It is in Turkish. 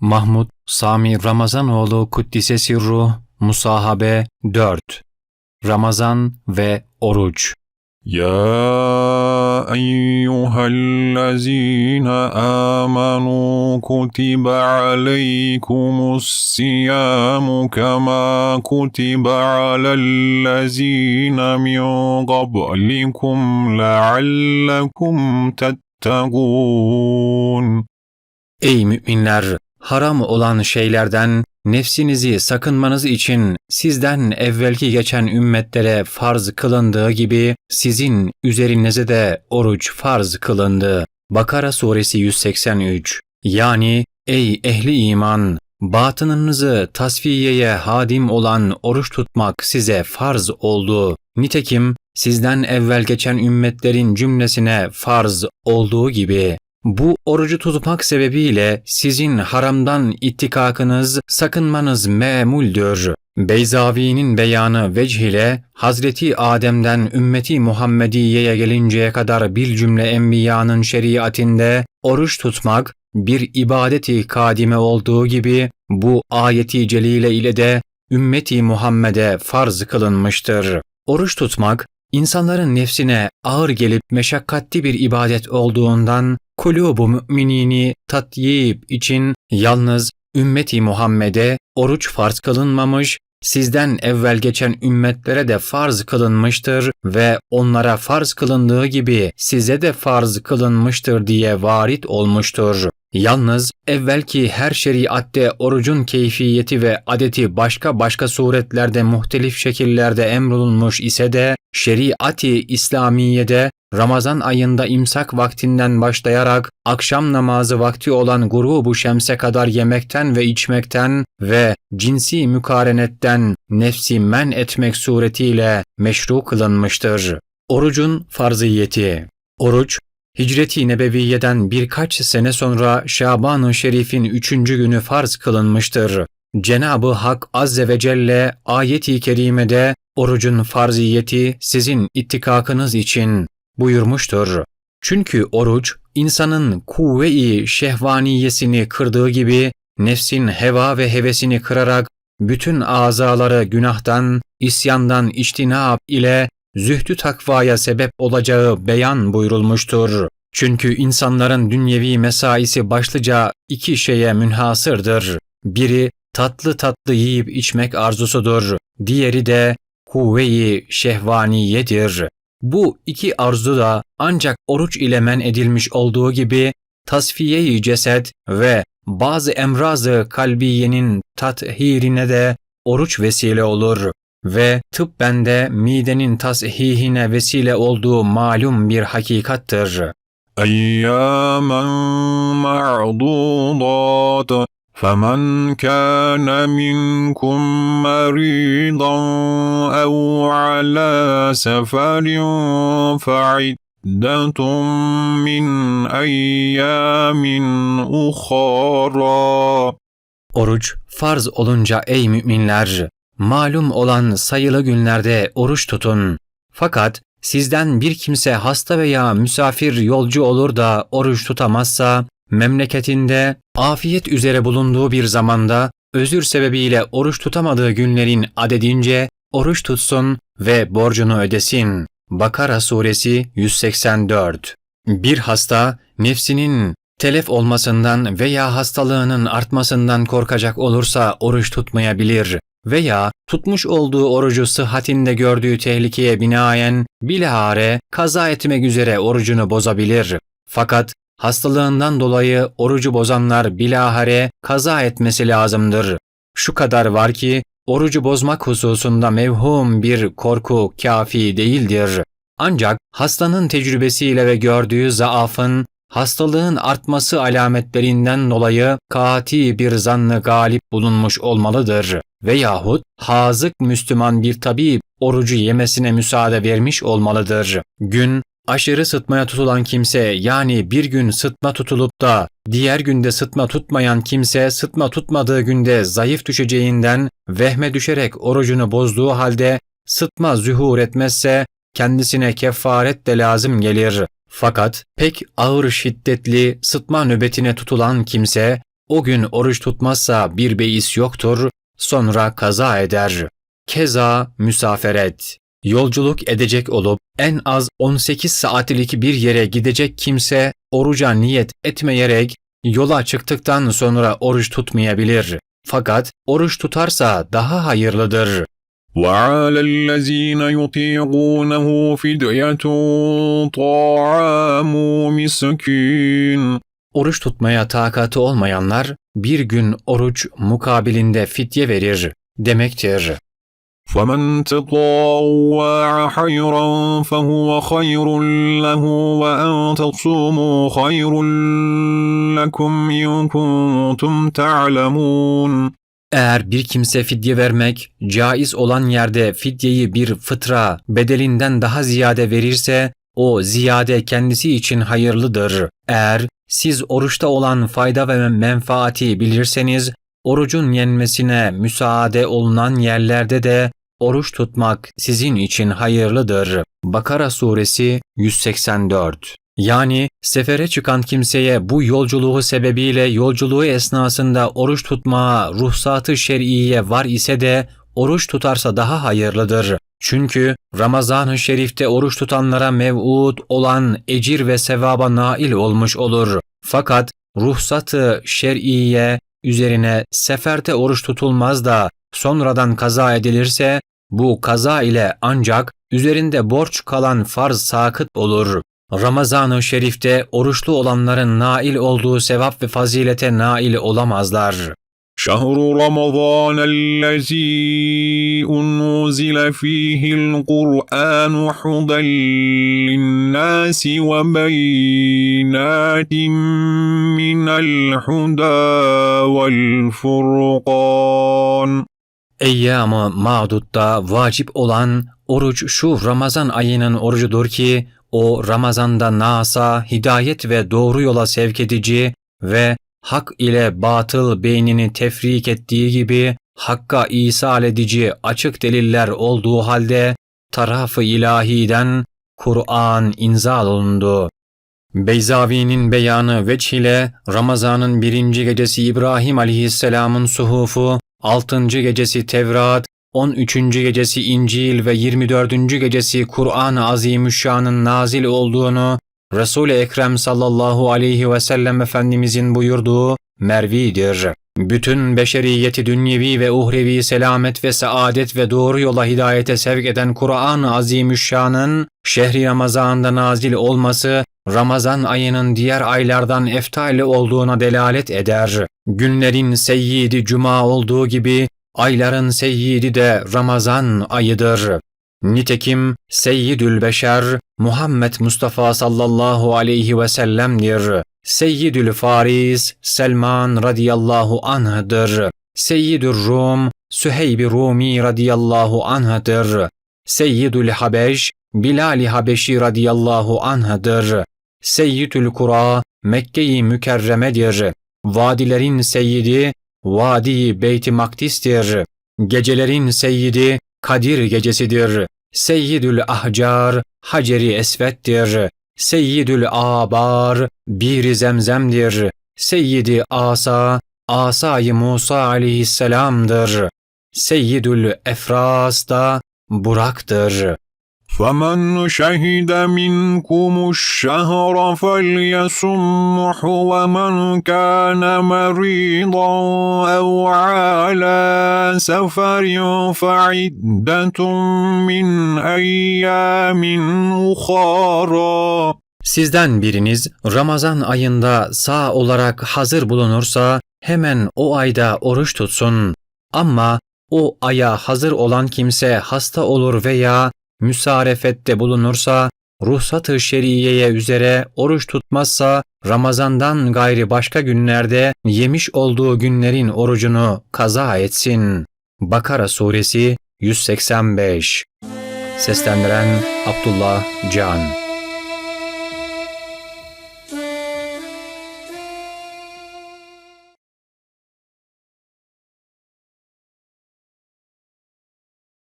Mahmud Sami Ramazanoğlu Kuddise Sirru Musahabe 4 Ramazan ve Oruç يا أيها الذين آمنوا كتب عليكم الصيام كما كتب على الذين من قبلكم لعلكم تتقون Ey müminler! Haram olan şeylerden nefsinizi sakınmanız için sizden evvelki geçen ümmetlere farz kılındığı gibi sizin üzerinize de oruç farz kılındı. Bakara suresi 183 Yani ey ehli iman! Batınınızı tasfiyeye hadim olan oruç tutmak size farz oldu. Nitekim sizden evvel geçen ümmetlerin cümlesine farz olduğu gibi bu orucu tutmak sebebiyle sizin haramdan ittikakınız, sakınmanız memuldür. Beyzavi'nin beyanı vecih ile Hazreti Adem'den ümmeti Muhammediye'ye gelinceye kadar bir cümle enbiyanın şeriatinde oruç tutmak bir ibadeti kadime olduğu gibi bu ayeti celile ile de ümmeti Muhammed'e farz kılınmıştır. Oruç tutmak insanların nefsine ağır gelip meşakkatli bir ibadet olduğundan kulubu müminini tatyip için yalnız ümmeti Muhammed'e oruç farz kılınmamış, sizden evvel geçen ümmetlere de farz kılınmıştır ve onlara farz kılındığı gibi size de farz kılınmıştır diye varit olmuştur. Yalnız evvelki her şeriatte orucun keyfiyeti ve adeti başka başka suretlerde muhtelif şekillerde emrolunmuş ise de şeriati İslamiye'de Ramazan ayında imsak vaktinden başlayarak akşam namazı vakti olan grubu şemse kadar yemekten ve içmekten ve cinsi mükarenetten nefsi men etmek suretiyle meşru kılınmıştır. Orucun farziyeti Oruç, Hicreti Nebeviye'den birkaç sene sonra Şaban-ı Şerif'in üçüncü günü farz kılınmıştır. Cenab-ı Hak Azze ve Celle ayeti kerimede orucun farziyeti sizin ittikakınız için buyurmuştur. Çünkü oruç insanın kuvve-i şehvaniyesini kırdığı gibi nefsin heva ve hevesini kırarak bütün azaları günahtan, isyandan içtinab ile zühdü takvaya sebep olacağı beyan buyurulmuştur. Çünkü insanların dünyevi mesaisi başlıca iki şeye münhasırdır. Biri tatlı tatlı yiyip içmek arzusudur. Diğeri de kuvve-i şehvaniyedir. Bu iki arzu da ancak oruç ile men edilmiş olduğu gibi tasfiye-i ceset ve bazı emrazı kalbiyenin tathirine de oruç vesile olur ve tıbben de midenin tasihihine vesile olduğu malum bir hakikattır. أياما معدودات فمن كان منكم مريضا أو على سفر فعدة من أيام أخرى Oruç farz olunca ey müminler, malum olan sayılı günlerde oruç tutun. Fakat sizden bir kimse hasta veya misafir yolcu olur da oruç tutamazsa, memleketinde afiyet üzere bulunduğu bir zamanda özür sebebiyle oruç tutamadığı günlerin adedince oruç tutsun ve borcunu ödesin. Bakara suresi 184 Bir hasta nefsinin telef olmasından veya hastalığının artmasından korkacak olursa oruç tutmayabilir veya tutmuş olduğu orucu sıhhatinde gördüğü tehlikeye binaen bilahare kaza etmek üzere orucunu bozabilir. Fakat hastalığından dolayı orucu bozanlar bilahare kaza etmesi lazımdır. Şu kadar var ki orucu bozmak hususunda mevhum bir korku kafi değildir. Ancak hastanın tecrübesiyle ve gördüğü zaafın hastalığın artması alametlerinden dolayı kati bir zannı galip bulunmuş olmalıdır veyahut hazık Müslüman bir tabip orucu yemesine müsaade vermiş olmalıdır. Gün aşırı sıtmaya tutulan kimse yani bir gün sıtma tutulup da diğer günde sıtma tutmayan kimse sıtma tutmadığı günde zayıf düşeceğinden vehme düşerek orucunu bozduğu halde sıtma zühur etmezse kendisine kefaret de lazım gelir. Fakat pek ağır şiddetli sıtma nöbetine tutulan kimse O gün oruç tutmazsa bir beis yoktur, sonra kaza eder. Keza müsaferet. Yolculuk edecek olup en az 18 saatlik bir yere gidecek kimse oruca niyet etmeyerek yola çıktıktan sonra oruç tutmayabilir. Fakat oruç tutarsa daha hayırlıdır. وعلى الذين يطيقونه فدية طعام مسكين Oruç tutmaya takatı olmayanlar bir gün oruç mukabilinde fidye verir demektir. فمن تطوع خيرا فهو خير له وأن تصوموا خير لكم إن كنتم تعلمون Eğer bir kimse fidye vermek caiz olan yerde fidyeyi bir fıtra bedelinden daha ziyade verirse o ziyade kendisi için hayırlıdır. Eğer siz oruçta olan fayda ve menfaati bilirseniz orucun yenmesine müsaade olunan yerlerde de oruç tutmak sizin için hayırlıdır. Bakara suresi 184 yani sefere çıkan kimseye bu yolculuğu sebebiyle yolculuğu esnasında oruç tutmaya ruhsatı şer'iye var ise de oruç tutarsa daha hayırlıdır. Çünkü Ramazan-ı Şerif'te oruç tutanlara mev'ud olan ecir ve sevaba nail olmuş olur. Fakat ruhsatı şer'iye üzerine seferte oruç tutulmaz da sonradan kaza edilirse bu kaza ile ancak üzerinde borç kalan farz sakıt olur. Ramazan-ı Şerif'te oruçlu olanların nail olduğu sevap ve fazilete nail olamazlar. شهر رمضان الذي أنزل فيه القرآن هدى للناس وبينات من الهدى والفرقان Eyyam-ı mağdutta vacip olan oruç şu Ramazan ayının orucudur ki o Ramazan'da nasa, hidayet ve doğru yola sevk edici ve hak ile batıl beynini tefrik ettiği gibi hakka isal edici açık deliller olduğu halde tarafı ilahiden Kur'an inzal olundu. Beyzavi'nin beyanı veç ile Ramazan'ın birinci gecesi İbrahim aleyhisselamın suhufu, altıncı gecesi Tevrat, 13. gecesi İncil ve 24. gecesi Kur'an-ı Azimüşşan'ın nazil olduğunu Resul-i Ekrem sallallahu aleyhi ve sellem Efendimizin buyurduğu mervidir. Bütün beşeriyeti dünyevi ve uhrevi selamet ve saadet ve doğru yola hidayete sevk eden Kur'an-ı Azimüşşan'ın şehri Ramazan'da nazil olması Ramazan ayının diğer aylardan eftali olduğuna delalet eder. Günlerin seyyidi cuma olduğu gibi ayların seyyidi de Ramazan ayıdır. Nitekim Seyyidül Beşer Muhammed Mustafa sallallahu aleyhi ve sellem'dir. Seyyidül Faris Selman radıyallahu anh'dır. Seyyidül Rum Süheyb Rumi radıyallahu anh'dır. Seyyidül Habeş Bilal-i Habeşi radıyallahu anh'dır. Seyyidül Kura Mekke-i Mükerremedir. Vadilerin seyyidi Vadi Beyt-i Makdis'tir. Gecelerin seyyidi Kadir gecesidir. Seyyidül Ahcar Haceri Esvet'tir. Seyyidül Abar Bir Zemzem'dir. Seyyidi Asa Asay Musa aleyhisselamdır. Seyyidül Efras da Burak'tır. فمن شهد منكم الشهر فليصمه ومن كان مريضا أو على سفر فعدة من أيام أخرى Sizden biriniz Ramazan ayında sağ olarak hazır bulunursa hemen o ayda oruç tutsun. Ama o aya hazır olan kimse hasta olur veya müsarefette bulunursa, ruhsat-ı şeriyeye üzere oruç tutmazsa, Ramazandan gayri başka günlerde yemiş olduğu günlerin orucunu kaza etsin. Bakara Suresi 185 Seslendiren Abdullah Can